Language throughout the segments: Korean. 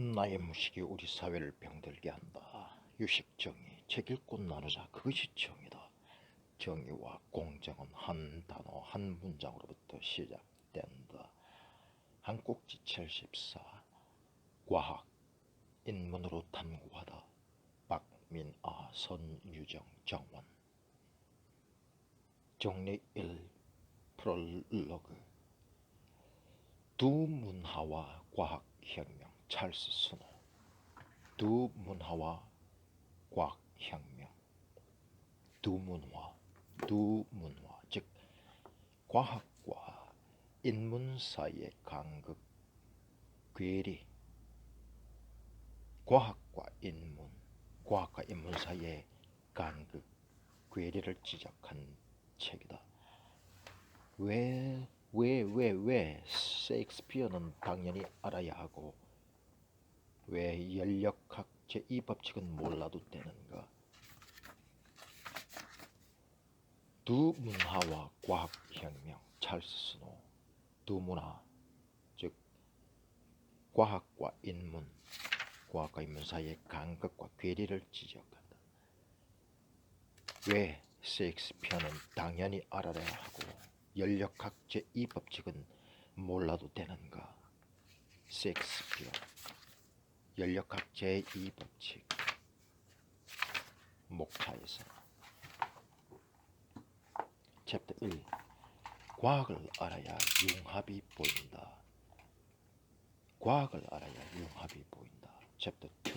나의 무식이 우리 사회를 병들게 한다. 유식 정의, 책 읽고 나누자 그것이 정의다. 정의와 공정은 한 단어, 한 문장으로부터 시작된다. 한 꼭지 74. 과학, 인문으로 탐구하다. 박민아, 선유정, 정원. 정리 1. 프롤로그. 두 문화와 과학 혁명 찰스 스노 두 문화와 과학혁명. 두 문화 두 문화. 즉 과학과 인문 사이의 간극 괴리. 과학과 인문 과학과 인문 사이의 간극 괴리를 지적한 책이다. 왜, 왜, 왜, 왜 셰익스피어는 당연히 알아야 하고 왜 연력학 제2 법칙은 몰라도 되는가? 두 문화와 과학 혁명 찰스 스노 두 문화 즉 과학과 인문 과학과 인문 사이의 간극과 괴리를 지적한다. 왜 셰익스피어는 당연히 알아야 하고 연력학 제2 법칙은 몰라도 되는가? 셰익스피어 연력학 제2 법칙 목차에서 챕터 1 과학을 알아야 융합이 보인다. 과학을 알아야 융합이 보인다. 챕터 2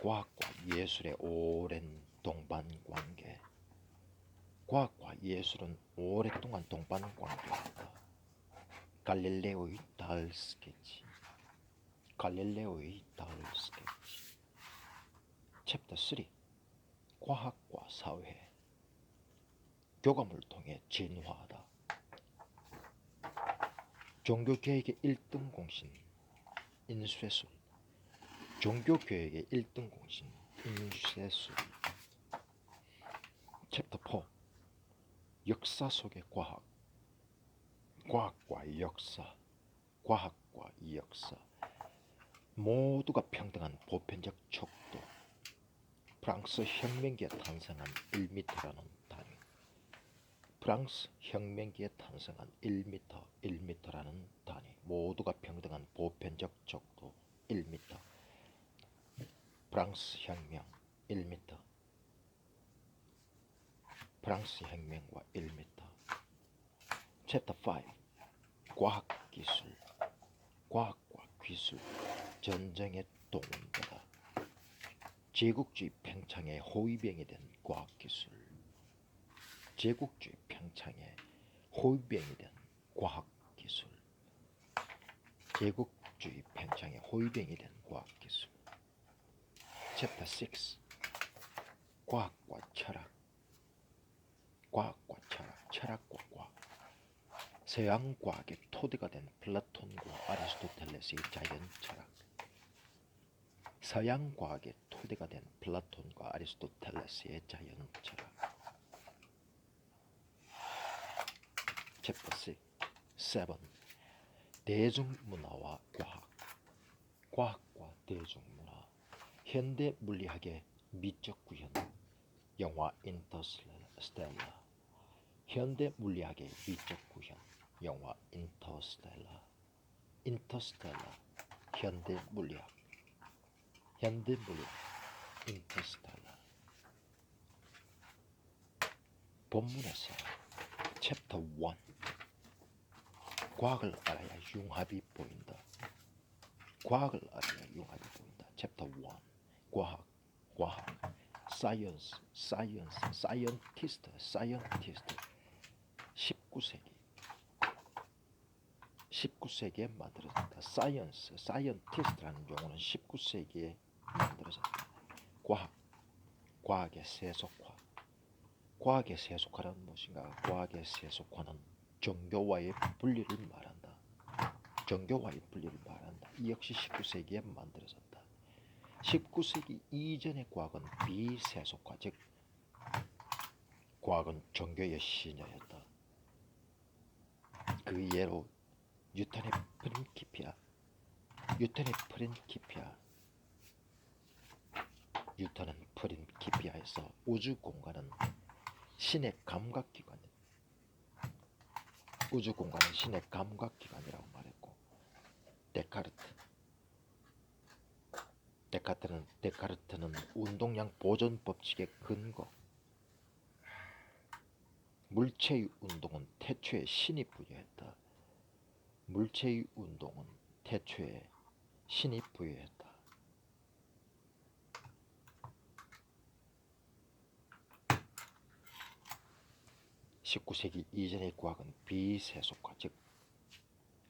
과학과 예술의 오랜 동반 관계 과학과 예술은 오랫동안 동반 관계였다. 갈릴레오의 달 스케치 갈릴레오의 달 스케치. 챕터 3 과학과 사회. 교감을 통해 진화하다. 종교개혁의 1등 공신 인쇄술 종교개혁의 1등 공신 인쇄술 챕터 4 역사 속의 과학. 과학과 역사. 과학과 역사 모두가 평등한 보편적 척도 프랑스 혁명기에 탄생한 1m라는 단위 프랑스 혁명기에 탄생한 1m 1m라는 단위 모두가 평등한 보편적 척도 1m 프랑스 혁명 1m 프랑스 혁명과 1m 챕터. 5 과학기술 과학과 기술 전쟁의 동원되다 제국주의 팽창의 호위병이 된 과학기술 제국주의 팽창의 호위병이 된 과학기술 제국주의 팽창의 호위병이 된 과학기술 챕터 6 과학과 철학 과학과 철학, 철학과 과학. 서양 과학의 토대가 된 플라톤과 아리스토텔레스의 자연 철학. 서양 과학의 토대가 된 플라톤과 아리스토텔레스의 자연 철학. 챕터 6, 7. 대중문화와 과학. 과학과 대중문화. 현대 물리학의 미적 구현. 영화 인터스텔라. 현대 물리학의 미적 구현. 영화 인터스텔라. 인터스텔라. 현대 물리학. 현대 물리학. 인터스텔라. 본문에서 챕터 1 과학을 알아야 융합이 보인다. 과학을 알아야 융합이 보인다. 챕터 1 과학 과학 사이언스 사이언스 사이언티스트 사이언티스트 19세기 19세기에 만들어졌다. 사이언스 사이언티스트라는 용어는 19세기에 만들어졌다. 과학 과학의 세속화 과학의 세속화는 무엇인가? 과학의 세속화는 종교와의 분리를 말한다. 종교와의 분리를 말한다. 이 역시 19세기에 만들어졌다. 19세기 이전의 과학은 비세속화, 즉 과학은 종교의 신여였다. 그 예로 뉴턴의 프린키피아 뉴턴의 프린키피아 뉴턴은 프린키피아에서 우주 공간은 신의 감각 기관 우주 공간은 신의 감각 기관이라고 말했고 데카르트 데카르트는 데카르트는 운동량 보존 법칙의 근거 물체의 운동은 태초에 신이 부여했다. 물체의 운동은 태초에 신이 부여했다. 19세기 이전의 과학은 비세속화 즉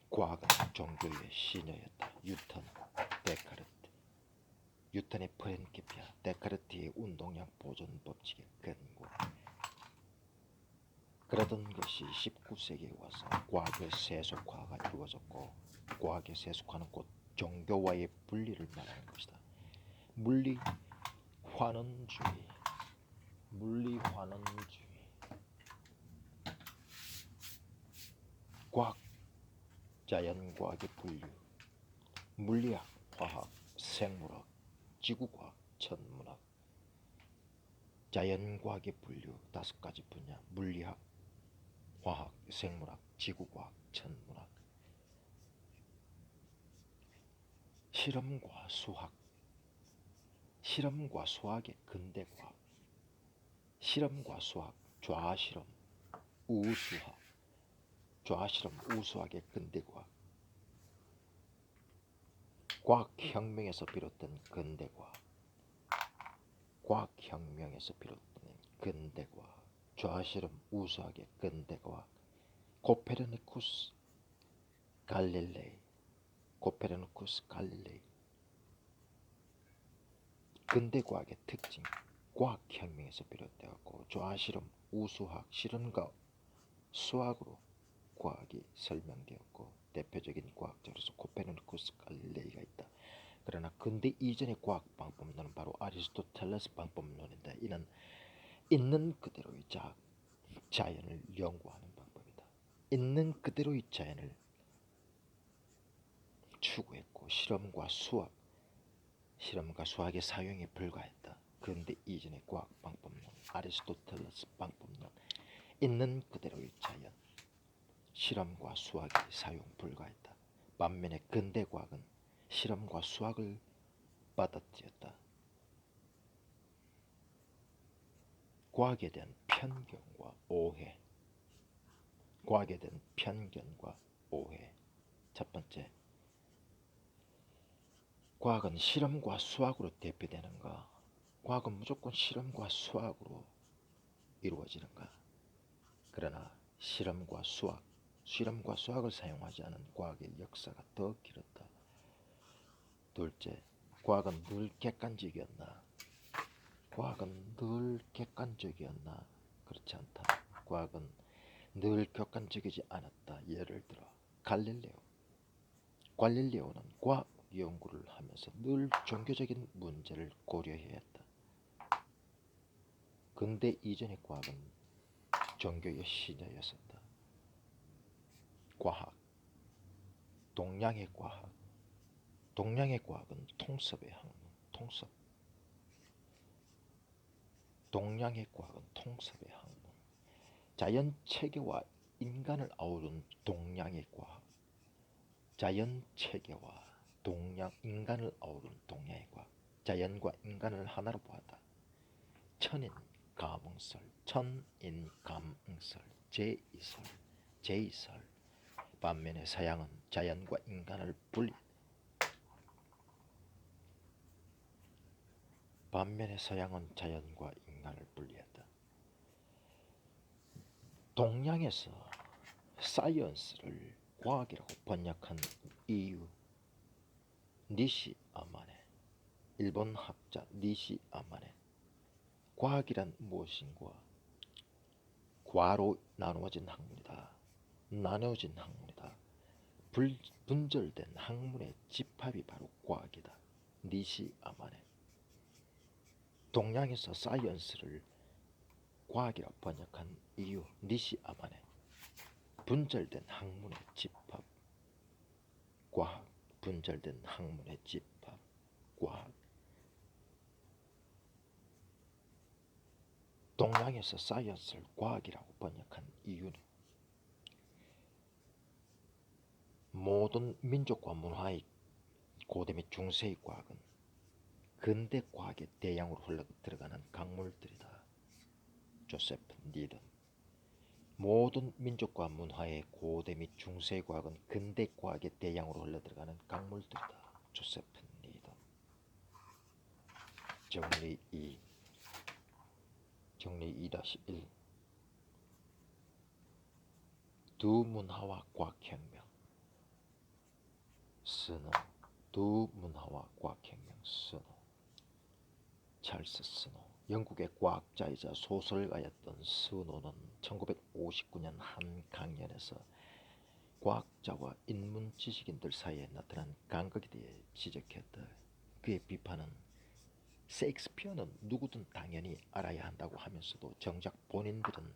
과학은 종교의 신여였다. 뉴턴, 데카르트 뉴턴의 프렌키피아, 데카르트의 운동량 보존 법칙의 근거 그러던 것이 19세기에 와서 과학의 세속화가 이루어졌고 과학의 세속화는 곧 종교와의 분리를 말하는 것이다. 물리 환원주의 물리 환원주의 과학 자연과학의 분류 물리학, 화학, 생물학, 지구과학, 천문학. 자연과학의 분류 다섯 가지 분야 물리학, 화학, 생물학, 지구과학, 천문학. 실험과 수학. 실험과 수학의 근대과학. 실험과 수학, 좌실험, 우수학 좌실험, 우수학의 근대과학 과학혁명에서 비롯된 근대과학 과학혁명에서 비롯된 근대과학 좌실험, 우수학의 근대과학 코페르니쿠스, 갈릴레이. 코페르니쿠스, 갈릴레이. 근대과학의 특징 과학혁명에서 비롯되었고 좌실험, 우수학, 실험과 수학으로 과학이 설명되었고 대표적인 과학자로서 코페르니쿠스 갈릴레이가 있다. 그러나 근대 이전의 과학 방법론은 바로 아리스토텔레스 방법론인데 이는 있는 그대로의 자, 자연을 연구하는 방법이다. 있는 그대로의 자연을 추구했고 실험과 수학, 실험과 수학의 사용에 불과했다. 근대 이전의 과학 방법론, 아리스토텔레스 방법론, 있는 그대로의 자연, 실험과 수학이 사용 불가했다. 반면에 근대 과학은 실험과 수학을 받아들였다. 과학에 대한 편견과 오해. 과학에 대한 편견과 오해. 첫 번째, 과학은 실험과 수학으로 대표되는가? 과학은 무조건 실험과 수학으로 이루어지는가? 그러나 실험과 수학, 실험과 수학을 사용하지 않은 과학의 역사가 더 길었다. 둘째, 과학은 늘 객관적이었나? 과학은 늘 객관적이었나? 그렇지 않다. 과학은 늘 객관적이지 않았다. 예를 들어 갈릴레오. 갈릴레오는 과학 연구를 하면서 늘 종교적인 문제를 고려해야 했다. 근대 이전의 과학은 종교의 신여였었다. 과학, 동양의 과학, 동양의 과학은 통섭의 학문, 통섭. 동양의 과학은 통섭의 학문. 자연 체계와 인간을 아우른 동양의 과학. 자연 체계와 동양 인간을 아우른 동양의 과학. 자연과 인간을 하나로 보았다. 천인 가문설, 천인 감응설, 제이설, 제이설. 반면에 서양은 자연과 인간을 분리. 반면에 서양은 자연과 인간을 분리했다. 동양에서 사이언스를 과학이라고 번역한 이유 니시 아마네 일본 학자 니시 아마네 과학이란 무엇인가? 과로 나누어진 학문이다. 나누어진 학문이다. 불, 분절된 학문의 집합이 바로 과학이다. 니시 아마네. 동양에서 사이언스를 과학이라 번역한 이유 니시 아마네. 분절된 학문의 집합, 과학, 분절된 학문의 집합, 과학. 동양에서 사이언스를 과학이라고 번역한 이유는 모든 민족과 문화의 고대 및 중세의 과학은 근대 과학의 대양으로 흘러 들어가는 강물들이다. 조세프 니든 모든 민족과 문화의 고대 및 중세 과학은 근대 과학의 대양으로 흘러 들어가는 강물들이다. 조세프 니든 정리 2 정리 2-1 두 문화와 과학혁 명 스노. 두 문화와 과학혁명 스노. 찰스 스노. 영국의 과학자이자 소설가였던 스노는 1959년 한 강연에서 과학자와 인문 지식인들 사이에 나타난 간극에 대해 지적했다. 그의 비판은 셰익스피어는 누구든 당연히 알아야 한다고 하면서도 정작 본인들은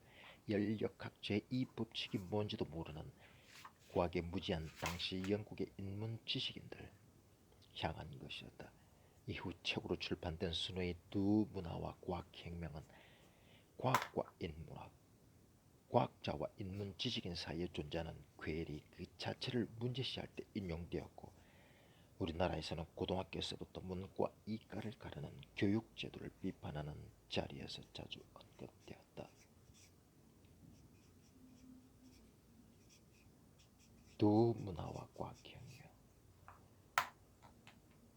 연력학 제2법칙이 뭔지도 모르는 과학에 무지한 당시 영국의 인문 지식인들 향한 것이었다. 이후 책으로 출판된 스노의 두 문화와 과학혁명은 과학과 인문학, 과학자와 인문 지식인 사이에 존재하는 괴리 그 자체를 문제시할 때 인용되었고 우리나라에서는 고등학교에서부터 문과 이과를 가르는 교육 제도를 비판하는 자리에서 자주 언급되었다. 두 문화와 과학혁명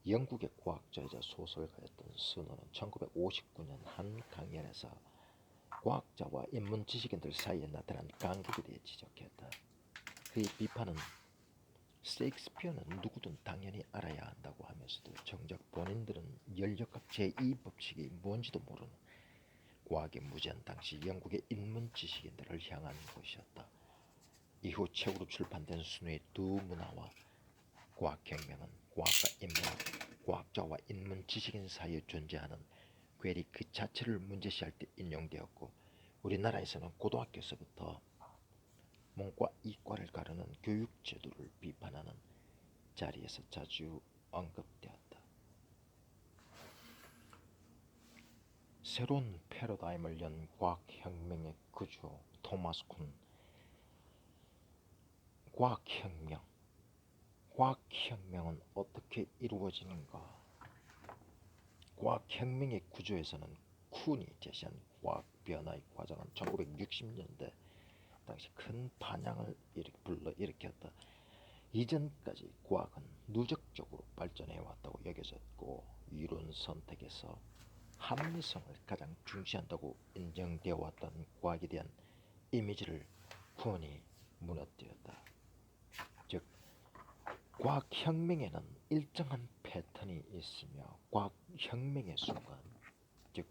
영국의 과학자이자 소설가였던 스노는 1959년 한 강연에서 과학자와 인문 지식인들 사이에 나타난 간극에 대해 지적했다. 그의 비판은 셰익스피어는 누구든 당연히 알아야 한다고 하면서도 정작 본인들은 연력학 제2법칙이 뭔지도 모르는 과학에 무지한 당시 영국의 인문 지식인들을 향한 것이었다. 이후 책으로 출판된 순의 두 문화와 과학혁명은 과학과 인문학, 과학자와 인문 지식인 사이에 존재하는 괴리 그 자체를 문제시할 때 인용되었고 우리나라에서는 고등학교에서부터 문과 이과를 가르는 교육 제도를 비판하는 자리에서 자주 언급되었다. 새로운 패러다임을 연 과학혁명의 구주 토마스 쿤 과학혁명 과학혁명은 어떻게 이루어지는가? 과학혁명의 구조에서는 쿤이 제시한 과학 변화의 과정은 1960년대 당시 큰 반향을 불러 일으켰다. 이전까지 과학은 누적적으로 발전해 왔다고 여겨졌고 이론 선택에서 합리성을 가장 중시한다고 인정되어 왔던 과학에 대한 이미지를 쿤이 무너뜨렸다. 즉 과학혁명에는 일정한 패턴이 있으며 과학혁명의 순간 즉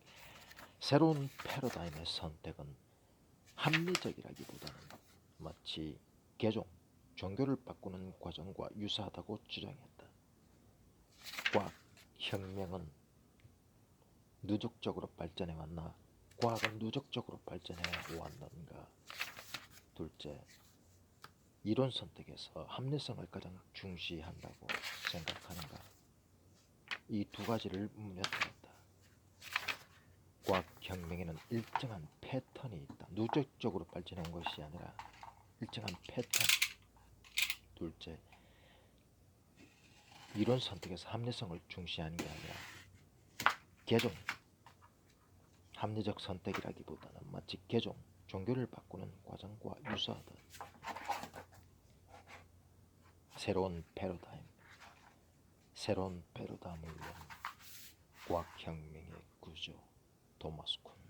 새로운 패러다임의 선택은 합리적이라기보다는 마치 개종, 종교를 바꾸는 과정과 유사하다고 주장했다. 과학혁명은 누적적으로 발전해 왔나? 과학은 누적적으로 발전해 왔는가? 둘째, 이론 선택에서 합리성을 가장 중시한다고 생각하는가? 이 두 가지를 무너뜨렸다. 과학 혁명에는 일정한 패턴이 있다. 누적적으로 발전한 것이 아니라 일정한 패턴. 둘째, 이론 선택에서 합리성을 중시하는 게 아니라 개종, 합리적 선택이라기보다는 마치 개종, 종교를 바꾸는 과정과 유사하다. 새로운 패러다임, 새로운 패러다임을 위한 과학혁명의 구조, 토마스 쿤.